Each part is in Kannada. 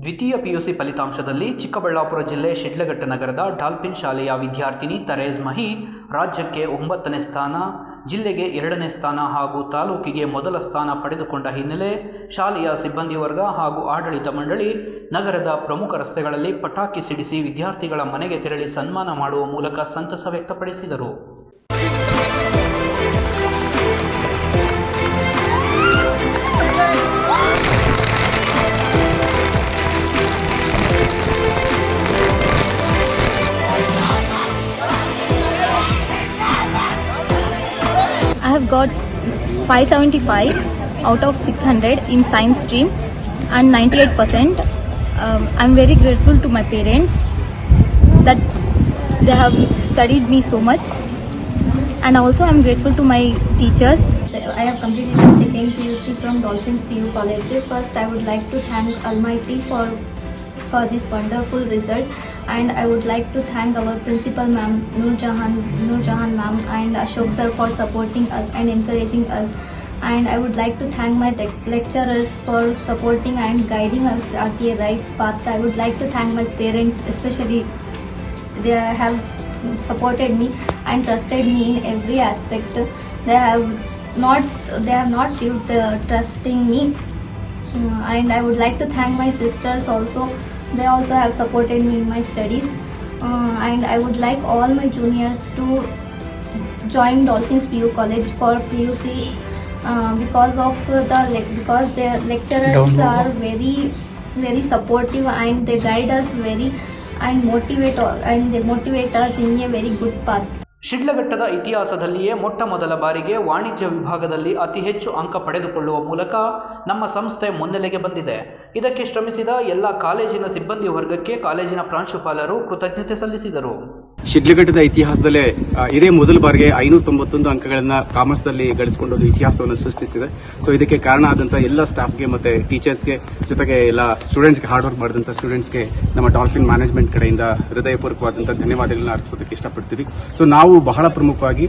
ದ್ವಿತೀಯ ಪಿಯುಸಿ ಫಲಿತಾಂಶದಲ್ಲಿ ಚಿಕ್ಕಬಳ್ಳಾಪುರ ಜಿಲ್ಲೆ ಶಿಡ್ಲಘಟ್ಟ ನಗರದ ಡಾಲ್ಫಿನ್ ಶಾಲೆಯ ವಿದ್ಯಾರ್ಥಿನಿ ತರೇಜ್ ಮಹಿ ರಾಜ್ಯಕ್ಕೆ ಒಂಬತ್ತನೇ ಸ್ಥಾನ, ಜಿಲ್ಲೆಗೆ ಎರಡನೇ ಸ್ಥಾನ ಹಾಗೂ ತಾಲೂಕಿಗೆ ಮೊದಲ ಸ್ಥಾನ ಪಡೆದುಕೊಂಡ ಹಿನ್ನೆಲೆ ಶಾಲೆಯ ಸಿಬ್ಬಂದಿ ವರ್ಗ ಹಾಗೂ ಆಡಳಿತ ಮಂಡಳಿ ನಗರದ ಪ್ರಮುಖ ರಸ್ತೆಗಳಲ್ಲಿ ಪಟಾಕಿ ಸಿಡಿಸಿ ವಿದ್ಯಾರ್ಥಿಗಳ ಮನೆಗೆ ತೆರಳಿ ಸನ್ಮಾನ ಮಾಡುವ ಮೂಲಕ ಸಂತಸ ವ್ಯಕ್ತಪಡಿಸಿದರು. Got 575 out of 600 in science stream and 98%. Um, I'm very grateful to my parents that they have studied me so much and also I'm grateful to my teachers. I have completed my second PUC from Dolphins PU College. First, I would like to thank Almighty for for this wonderful result, and I would like to thank our principal ma'am Noor Jahan, Noor Jahan ma'am, and Ashok sir for supporting us and encouraging us. And I would like to thank my lecturers for supporting and guiding us at the right path. I would like to thank my parents, especially they have supported me and trusted me in every aspect they have not they have not lived uh, trusting me Uh, and i would like to thank my sisters also they also have supported me in my studies Uh, and i would like all my juniors to join dolphins pu college for puc uh, because of the because their lecturers are very very supportive and they guide us very and motivate and they motivate us in a very good path ಶಿಡ್ಲಘಟ್ಟದ ಇತಿಹಾಸದಲ್ಲಿಯೇ ಮೊಟ್ಟ ಮೊದಲ ಬಾರಿಗೆ ವಾಣಿಜ್ಯ ವಿಭಾಗದಲ್ಲಿ ಅತಿ ಹೆಚ್ಚು ಅಂಕ ಪಡೆದುಕೊಳ್ಳುವ ಮೂಲಕ ನಮ್ಮ ಸಂಸ್ಥೆ ಮುನ್ನೆಲೆಗೆ ಬಂದಿದೆ ಇದಕ್ಕೆ ಶ್ರಮಿಸಿದ ಎಲ್ಲ ಕಾಲೇಜಿನ ಸಿಬ್ಬಂದಿ ವರ್ಗಕ್ಕೆ ಕಾಲೇಜಿನ ಪ್ರಾಂಶುಪಾಲರು ಕೃತಜ್ಞತೆ ಸಲ್ಲಿಸಿದರು. ಶಿಡ್ಲಘಟ್ಟದ ಇತಿಹಾಸದಲ್ಲೇ ಇದೇ ಮೊದಲ ಬಾರಿಗೆ ಐನೂರ ತೊಂಬತ್ತೊಂದು ಅಂಕಗಳನ್ನ ಕಾಮರ್ಸ್ದಲ್ಲಿ ಗಳಿಸಿಕೊಂಡು ಒಂದು ಇತಿಹಾಸವನ್ನು ಸೃಷ್ಟಿಸಿದೆ. ಸೊ ಇದಕ್ಕೆ ಕಾರಣ ಆದಂಥ ಎಲ್ಲ ಸ್ಟಾಫ್ಗೆ ಮತ್ತೆ ಟೀಚರ್ಸ್ಗೆ ಜೊತೆಗೆ ಎಲ್ಲ ಸ್ಟೂಡೆಂಟ್ಸ್ಗೆ ಹಾರ್ಡ್ ವರ್ಕ್ ಮಾಡಿದಂಥ ಸ್ಟೂಡೆಂಟ್ಸ್ಗೆ ನಮ್ಮ ಡಾಲ್ಫಿನ್ ಮ್ಯಾನೇಜ್ಮೆಂಟ್ ಕಡೆಯಿಂದ ಹೃದಯಪೂರ್ವಕವಾದಂಥ ಧನ್ಯವಾದಗಳನ್ನ ಅರ್ಪಿಸೋದಕ್ಕೆ ಇಷ್ಟಪಡ್ತೀವಿ. ಸೊ ನಾವು ಬಹಳ ಪ್ರಮುಖವಾಗಿ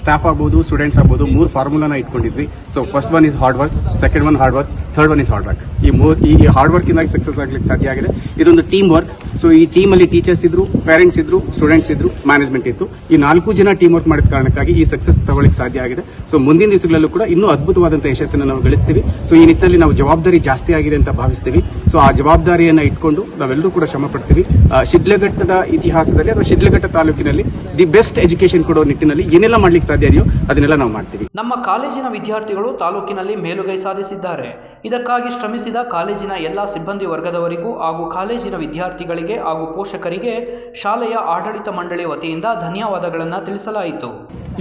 ಸ್ಟಾಫ್ ಆಗ್ಬೋದು ಸ್ಟೂಡೆಂಟ್ಸ್ ಆಗ್ಬೋದು, ಮೂರು ಫಾರ್ಮುಲಾನ ಇಟ್ಕೊಂಡಿದ್ವಿ. So first one is hard work second one hard work third one is hard work ಈ ಮೂರ್, ಈ ಹಾರ್ಡ್ ವರ್ಕಿಂದಾಗಿ ಸಕ್ಸಸ್ ಆಗ್ಲಿಕ್ಕೆ ಸಾಧ್ಯ ಆಗಿದೆ. ಇದೊಂದು ಟೀಮ್ ವರ್ಕ್ ಸೊ ಈ ಟೀಮಲ್ಲಿ ಟೀಚರ್ಸ್ ಇದ್ರು ಪೇರೆಂಟ್ಸ್ ಇದ್ರು ಸ್ಟೂಡೆಂಟ್ಸ್ ಇದ್ರು ಮ್ಯಾನೇಜ್ಮೆಂಟ್ ಇತ್ತು. ಈ ನಾಲ್ಕು ಜನ ಟೀಮ್ ವರ್ಕ್ ಮಾಡಿದ ಕಾರಣಕ್ಕಾಗಿ ಈ ಸಕ್ಸಸ್ ತಗೊಳ್ಳಿಕ್ಕೆ ಸಾಧ್ಯ ಆಗಿದೆ. ಸೊ ಮುಂದಿನ ದಿವಸಗಳಲ್ಲೂ ಕೂಡ ಇನ್ನೂ ಅದ್ಭುತವಾದಂತಹ ಯಶಸ್ಸನ್ನು ನಾವು ಗಳಿಸ್ತೀವಿ. ಸೊ ಈ ನಿಟ್ಟಿನಲ್ಲಿ ನಾವು ಜವಾಬ್ದಾರಿ ಜಾಸ್ತಿ ಆಗಿದೆ ಅಂತ ಭಾವಿಸ್ತೀವಿ. ಸೊ ಆ ಜವಾಬ್ದಾರಿಯನ್ನು ಇಟ್ಕೊಂಡು ನಾವೆಲ್ಲರೂ ಕೂಡ ಶ್ರಮ ಪಡ್ತೀವಿ. ಶಿಡ್ಲಘಟ್ಟದ ಇತಿಹಾಸದಲ್ಲಿ ಅಥವಾ ಶಿಡ್ಲಘಟ್ಟ ತಾಲೂಕಿನಲ್ಲಿ ದಿ ಬೆಸ್ಟ್ ಎಜುಕೇಶನ್ ಕೊಡೋ ನಿಟ್ಟಿನಲ್ಲಿ ಏನೆಲ್ಲ ಮಾಡ್ಲಿಕ್ಕೆ ಸಾಧ್ಯ ಇದೆಯೋ ಅದನ್ನೆಲ್ಲ ನಾವು ಮಾಡ್ತೀವಿ. ನಮ್ಮ ಕಾಲೇಜಿನ ವಿದ್ಯಾರ್ಥಿಗಳು ತಾಲೂಕಿನಲ್ಲಿ ಮೇಲುಗೈ ಸಾಧಿಸಿದ್ದಾರೆ. ಇದಕ್ಕಾಗಿ ಶ್ರಮಿಸಿದ ಕಾಲೇಜಿನ ಎಲ್ಲ ಸಿಬ್ಬಂದಿ ವರ್ಗದವರಿಗೂ ಹಾಗೂ ಕಾಲೇಜಿನ ವಿದ್ಯಾರ್ಥಿಗಳಿಗೆ ಹಾಗೂ ಪೋಷಕರಿಗೆ ಶಾಲೆಯ ಆಡಳಿತ ಮಂಡಳಿ ವತಿಯಿಂದ ಧನ್ಯವಾದಗಳನ್ನು ತಿಳಿಸಲಾಯಿತು.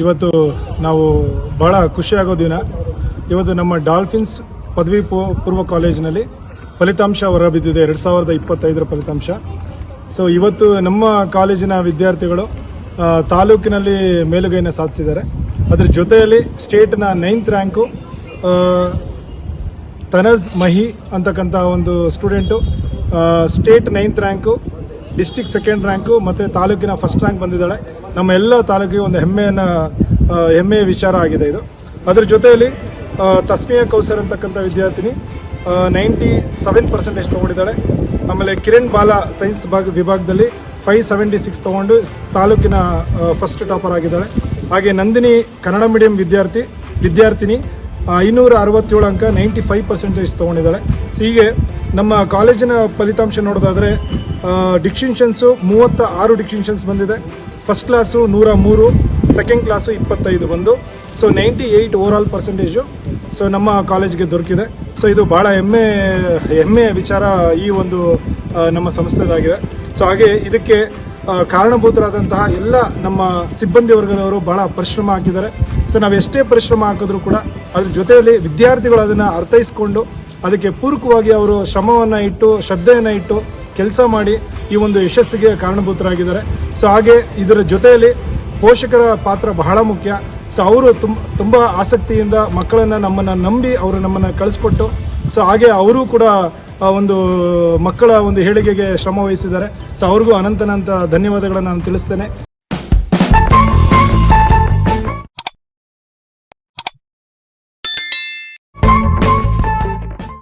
ಇವತ್ತು ನಾವು ಬಹಳ ಖುಷಿಯಾಗೋ ದಿನ. ಇವತ್ತು ನಮ್ಮ ಡಾಲ್ಫಿನ್ಸ್ ಪದವಿ ಪೂರ್ವ ಕಾಲೇಜಿನಲ್ಲಿ ಫಲಿತಾಂಶ ಹೊರಬಿದ್ದಿದೆ ಎರಡು ಸಾವಿರದ ಇಪ್ಪತ್ತೈದರ ಫಲಿತಾಂಶ. ಸೊ ಇವತ್ತು ನಮ್ಮ ಕಾಲೇಜಿನ ವಿದ್ಯಾರ್ಥಿಗಳು ತಾಲೂಕಿನಲ್ಲಿ ಮೇಲುಗೈನ ಸಾಧಿಸಿದ್ದಾರೆ. ಅದರ ಜೊತೆಯಲ್ಲಿ ಸ್ಟೇಟ್ನ ನೈನ್ತ್ ರ್ಯಾಂಕು ತನಜ್ ಮಹಿ ಅಂತಕ್ಕಂಥ ಒಂದು student state ninth rank district second rank ಮತ್ತು ತಾಲೂಕಿನ ಫಸ್ಟ್ ರ್ಯಾಂಕ್ ಬಂದಿದ್ದಾಳೆ. ನಮ್ಮ ಎಲ್ಲ ತಾಲೂಕಿಗೆ ಒಂದು ಹೆಮ್ಮೆಯನ್ನು ಹೆಮ್ಮೆಯ ವಿಚಾರ ಆಗಿದೆ ಇದು. ಅದ್ರ ಜೊತೆಯಲ್ಲಿ ತಸ್ಮಿಯಾ ಕೌಸರ್ ಅಂತಕ್ಕಂಥ ವಿದ್ಯಾರ್ಥಿನಿ ನೈಂಟಿ ಸೆವೆನ್ ಪರ್ಸೆಂಟೇಜ್ ತೊಗೊಂಡಿದ್ದಾಳೆ. ಆಮೇಲೆ ಕಿರಣ್ ಬಾಲ ಸೈನ್ಸ್ ಭಾಗ ವಿಭಾಗದಲ್ಲಿ ಫೈವ್ ಸೆವೆಂಟಿ ಸಿಕ್ಸ್ ತೊಗೊಂಡು ತಾಲೂಕಿನ ಫಸ್ಟ್ ಟಾಪರ್ ಆಗಿದ್ದಾಳೆ. ಹಾಗೆ ನಂದಿನಿ ಕನ್ನಡ ಮೀಡಿಯಂ ವಿದ್ಯಾರ್ಥಿ, ವಿದ್ಯಾರ್ಥಿನಿ ಐನೂರ ಅರವತ್ತೇಳು ಅಂಕ ನೈಂಟಿ ಫೈವ್ ಪರ್ಸೆಂಟೇಜ್ ತೊಗೊಂಡಿದ್ದಾಳೆ. ಸೊ ಹೀಗೆ ನಮ್ಮ ಕಾಲೇಜಿನ ಫಲಿತಾಂಶ ನೋಡೋದಾದರೆ ಡಿಕ್ಷಿನ್ಷನ್ಸು ಮೂವತ್ತ ಆರು ಡಿಕ್ಷಿನ್ಷನ್ಸ್ ಬಂದಿದೆ. ಫಸ್ಟ್ ಕ್ಲಾಸು ನೂರ ಮೂರು ಸೆಕೆಂಡ್ ಕ್ಲಾಸು ಇಪ್ಪತ್ತೈದು ಬಂದು so ninety eight over all percentage so ನಮ್ಮ ಕಾಲೇಜ್ಗೆ ದೊರಕಿದೆ. ಸೊ ಇದು ಭಾಳ ಹೆಮ್ಮೆ ಹೆಮ್ಮೆಯ ವಿಚಾರ ಈ ಒಂದು ನಮ್ಮ ಸಂಸ್ಥೆದಾಗಿದೆ. ಸೊ ಹಾಗೆ ಇದಕ್ಕೆ ಕಾರಣಭೂತರಾದಂತಹ ಎಲ್ಲ ನಮ್ಮ ಸಿಬ್ಬಂದಿ ವರ್ಗದವರು ಭಾಳ ಪರಿಶ್ರಮ ಹಾಕಿದ್ದಾರೆ. ಸೊ ನಾವು ಎಷ್ಟೇ ಪರಿಶ್ರಮ ಹಾಕಿದ್ರು ಕೂಡ ಅದ್ರ ಜೊತೆಯಲ್ಲಿ ವಿದ್ಯಾರ್ಥಿಗಳು ಅದನ್ನು ಅರ್ಥೈಸ್ಕೊಂಡು ಅದಕ್ಕೆ ಪೂರಕವಾಗಿ ಅವರು ಶ್ರಮವನ್ನು ಇಟ್ಟು, ಶ್ರದ್ಧೆಯನ್ನು ಇಟ್ಟು ಕೆಲಸ ಮಾಡಿ ಈ ಒಂದು ಯಶಸ್ಸಿಗೆ ಕಾರಣಭೂತರಾಗಿದ್ದಾರೆ. ಸೊ ಹಾಗೆ ಇದರ ಜೊತೆಯಲ್ಲಿ ಪೋಷಕರ ಪಾತ್ರ ಬಹಳ ಮುಖ್ಯ. ಸೊ ಅವರು ತುಂಬ ತುಂಬ ಆಸಕ್ತಿಯಿಂದ ಮಕ್ಕಳನ್ನು ನಮ್ಮನ್ನು ನಂಬಿ ಅವರು ನಮ್ಮನ್ನು ಕಳಿಸ್ಕೊಟ್ಟು ಸೊ ಹಾಗೆ ಅವರು ಕೂಡ ಒಂದು ಮಕ್ಕಳ ಒಂದು ಹೇಳಿಕೆಗೆ ಶ್ರಮ ವಹಿಸಿದ್ದಾರೆ. ಸೊ ಅವ್ರಿಗೂ ಅನಂತನಂತ ಧನ್ಯವಾದಗಳನ್ನು ನಾನು ತಿಳಿಸ್ತೇನೆ.